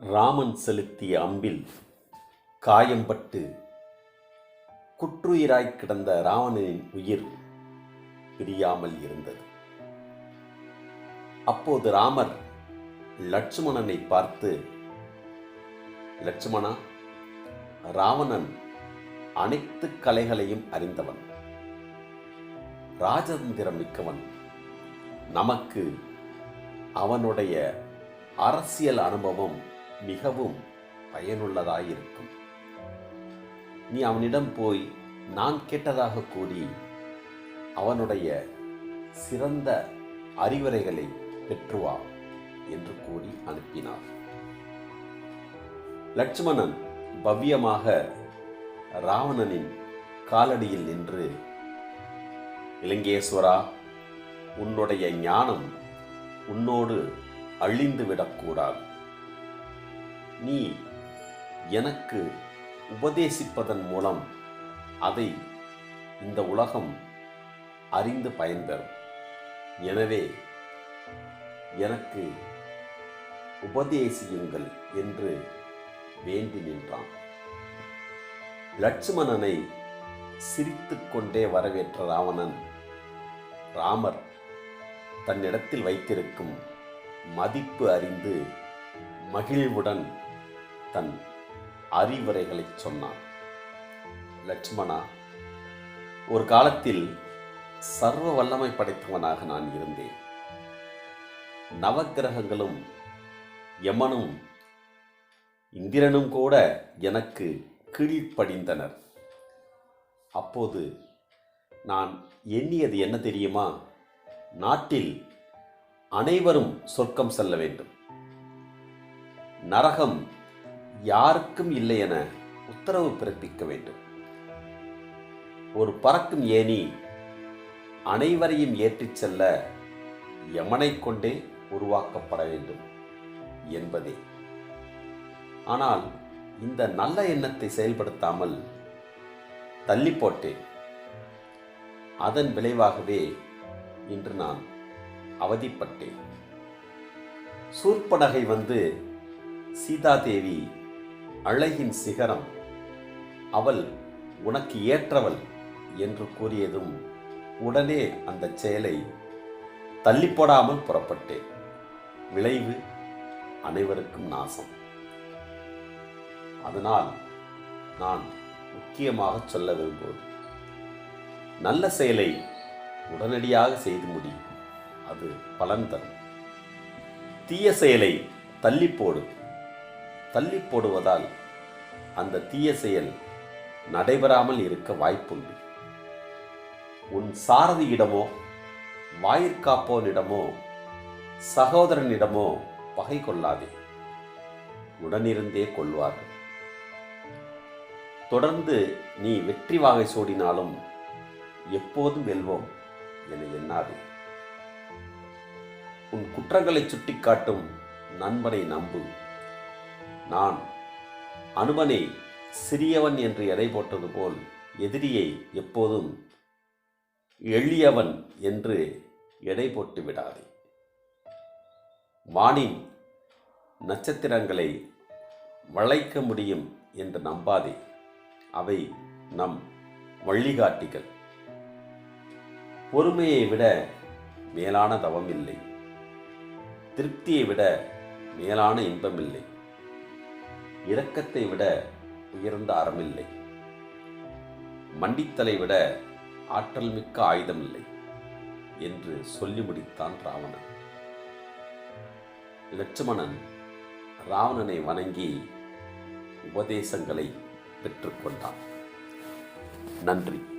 ராமன் செலுத்திய அம்பில் காயம்பட்டு குற்றுயிராய் கிடந்த ராவணனின் உயிர் பிரியாமல் இருந்தது. அப்போது ராமர் லட்சுமணனை பார்த்து லட்சுமணா ராவணன் அனைத்து கலைகளையும் அறிந்தவன். ராஜதந்திரம் மிக்கவன் நமக்கு அவனுடைய அரசியல் அனுபவம் மிகவும் பயனுள்ளதாயிருக்கும். நீ அவனிடம் போய் நான் கேட்டதாக கூறி அவனுடைய சிறந்த அறிவுரைகளை பெற்றுவா என்று கூறி அனுப்பினார். லட்சுமணன் பவ்யமாக ராவணனின் காலடியில் நின்று இலங்கேஸ்வரா உன்னுடைய ஞானம் உன்னோடு அழிந்து விடக்கூடாது நீ எனக்கு உபதேசிப்பதன் மூலம் அதை இந்த உலகம் அறிந்து பயன்பெறும் எனவே எனக்கு உபதேசியுங்கள் என்று வேண்டி நின்றான். லட்சுமணனை சிரித்துக்கொண்டே வரவேற்ற ராவணன் ராமர் தன்னிடத்தில் வைத்திருக்கும் மதிப்பு அறிந்து மகிழ்வுடன் தன் அறிவுரைகளை சொன்னான். லட்சுமணா ஒரு காலத்தில் சர்வ வல்லமை படைத்தவனாக நான் இருந்தேன். நவக்கிரகங்களும் யமனும் இந்திரனும் கூட எனக்கு கீழ்ப்படிந்தனர் அப்போது நான் எண்ணியது என்ன தெரியுமா? நாட்டில் அனைவரும் சொர்க்கம் செல்ல வேண்டும். நரகம் யாருக்கும் இல்லை என உத்தரவு பிறப்பிக்க வேண்டும். ஒரு பறக்கும் ஏணி அனைவரையும் ஏற்றிச் செல்ல யமனை கொண்டே உருவாக்கப்பட வேண்டும் என்பதே. ஆனால் இந்த நல்ல எண்ணத்தை செயல்படுத்தாமல் தள்ளி போட்டேன். அதன் விளைவாகவே இன்று நான் அவதிப்பட்டேன். சூர்பனகை வந்து சீதாதேவி அழகின் சிகரம். அவள் உனக்கு ஏற்றவள் என்று கூறியதும் உடனே அந்த செயலை தள்ளி போடாமல் புறப்பட்டேன். விளைவு அனைவருக்கும் நாசம். அதனால் நான் முக்கியமாக சொல்ல விரும்புவது நல்ல செயலை உடனடியாக செய்து முடி அது பலன் தரும். தீய செயலை தள்ளி போடும் தள்ளி போடுவதால் அந்த தீய செயல் நடைபெறாமல் இருக்க வாய்ப்புண்டு. உன் சாரதியிடமோ வாயிற்காப்போனிடமோ சகோதரனிடமோ பகை கொள்ளாதே. உடனிருந்தே கொள்வார்கள். தொடர்ந்து நீ வெற்றி வாகை சோடினாலும் எப்போதும் வெல்வோம் என எண்ணாதே. உன் குற்றங்களை சுட்டிக்காட்டும் நண்பனை நம்பு. நான் அனுமனை சிறியவன் என்று எடை போட்டது போல் எதிரியை எப்போதும் எளியவன் என்று எடை போட்டு விடாதே. வானின் நட்சத்திரங்களை வளைக்க முடியும் என்று நம்பாதே. அவை நம் வழிகாட்டிகள். பொறுமையை விட மேலான தவம் இல்லை திருப்தியை விட மேலான இன்பமில்லை. இரக்கத்தை விட உயர்ந்த அறமில்லை. மண்டித்தலை விட ஆற்றல் மிக்க ஆயுதமில்லை என்று சொல்லி முடித்தான் ராவணன். லட்சுமணன் ராவணனை வணங்கி உபதேசங்களை பெற்றுக்கொண்டான். நன்றி.